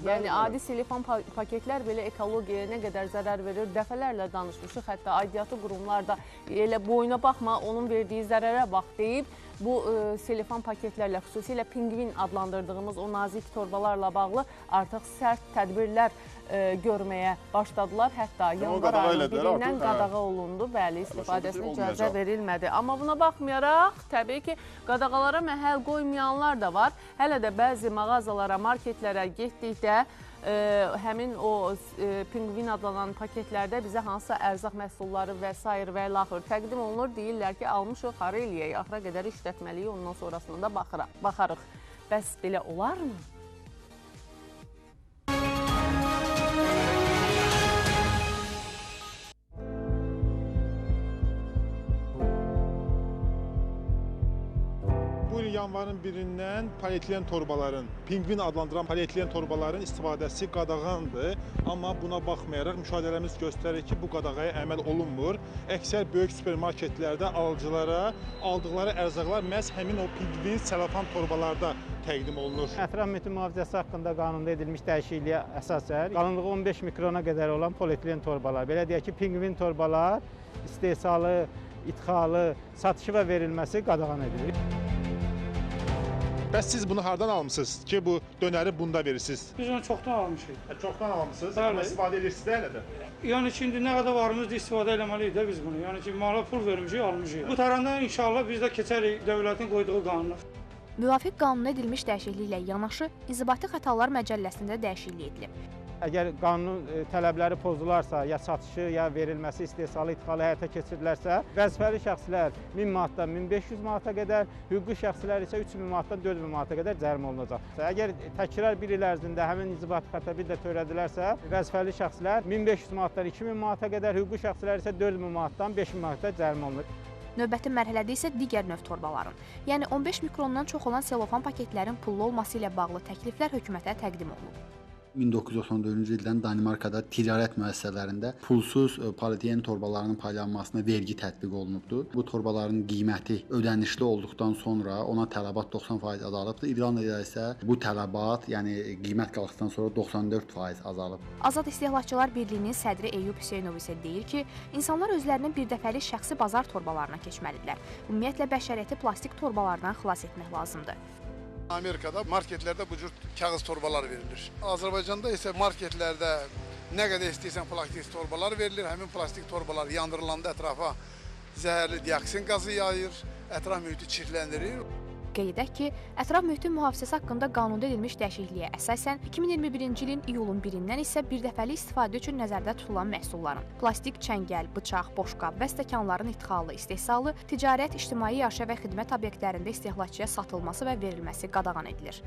Yəni bəli. adi selefon pa paketlər belə ekologiyaya nə qədər zərər verir, dəfələrlə danışmışıq. Hətta aidiyyatı qurumlar da elə boyuna baxma, onun verdiyi zərərə bax deyib bu e, selefon paketlərlə, xüsusilə pinqvin adlandırdığımız o nazik torbalarla bağlı artıq sərt tədbirlər e, görməyə başladılar. Hətta yanvar ayının birindən hə. qadağa olundu. Bəli, istifadəsinə icazə verilmədi. Amma buna baxmayaraq, təbii ki, qadağalara məhəl qoymayanlar da var. Hələ də bəzi mağazalara, marketlərə getdikdə həmin o e, pinqvin adlanan paketlərdə bizə hansısa ərzaq məhsulları və s. və ilaxır təqdim olunur. Deyirlər ki, almışıq, hara eləyək, axıra qədər işlətməliyik, ondan sonrasında da baxırıq, baxarıq. Bəs belə olarmı? Yanvarın 1-dən polietilen torbaların, pingvin adlandıran polietilen torbaların istifadəsi qadağandır. Amma buna baxmayaraq müşahidələrimiz göstərir ki, bu qadağaya əməl olunmur. Əksər böyük supermarketlərdə alıcılara aldıqları ərzaqlar məhz həmin o pingvin selofan torbalarda təqdim olunur. Ətraf mühitin mühafizəsi haqqında qanunda edilmiş dəyişikliyə əsasən qalınlığı 15 mikrona qədər olan polietilen torbalar, belə deyək ki, pingvin torbalar istehsalı, idxalı, satışı və verilməsi qadağan edilir. Bəs siz bunu hardan almısınız ki, bu dönəri bunda verirsiniz? Biz onu çoxdan almışıq. Çoxdan almısınız, Bəli. amma istifadə edirsiniz də hələ də. Yəni ki, indi nə qədər varımızdır istifadə eləməliyik də biz bunu. Yəni ki, mala pul vermişik, almışıq. Bu tarandan inşallah biz də keçərik dövlətin qoyduğu qanuna. Müvafiq qanuna edilmiş dəyişikliklə yanaşı İnzibati Xətalar Məcəlləsində dəyişiklik edilib. Əgər qanun e, tələbləri pozularsa, ya satışı, ya verilməsi, istehsalı, idxalı həyata keçirilərsə, vəzifəli şəxslər 1000 manatdan 1500 manata qədər, hüquqi şəxslər isə 3000 manatdan 4000 manata qədər cərimə olunacaq. Əgər təkrar bir il ərzində həmin inzibati xətəbi də törədilərsə, vəzifəli şəxslər 1500 manatdan 2000 manata qədər, hüquqi şəxslər isə 4000 manatdan 5000 manata cərimə olunur. Növbəti mərhələdə isə digər növ torbaların, yəni 15 mikrondan çox olan selofan paketlərin pullu olması ilə bağlı təkliflər hökumətə təqdim olunub. 1994-cü ildən Danimarkada ticarət müəssisələrində pulsuz e, polietilen torbalarının paylanmasına vergi tətbiq olunubdur. Bu torbaların qiyməti ödənişli olduqdan sonra ona tələbat 90% azalıbdır. İrlandiyada isə bu tələbat, yəni qiymət qalxdıqdan sonra 94% azalıb. Azad İstehlakçılar Birliyinin sədri Eyyub Hüseynov isə deyir ki, insanlar özlərini birdəfəlik şəxsi bazar torbalarına keçməlidirlər. Ümumiyyətlə bəşəriyyəti plastik torbalardan xilas etmək lazımdır. Amerika'da marketlerde bu cürt kağıt torbalar verilir. Azerbaycan'da ise marketlerde ne kadar isteysen plastik torbalar verilir. Hemen plastik torbalar yandırılanda etrafa zehirli dioksin gazı yayır, etraf mühiti çirklendirir. Qeyd edək ki, ətraf mühitin mühafizəsi haqqında qanunda edilmiş dəyişikliyə əsasən 2021-ci ilin iyulun 1-dən isə birdəfəlik istifadə üçün nəzərdə tutulan məhsulların plastik çəngəl, bıçaq, boşqab və stəkanların idxalı, istehsalı, ticarət, ictimai yaşa və xidmət obyektlərində istehlakçıya satılması və verilməsi qadağan edilir.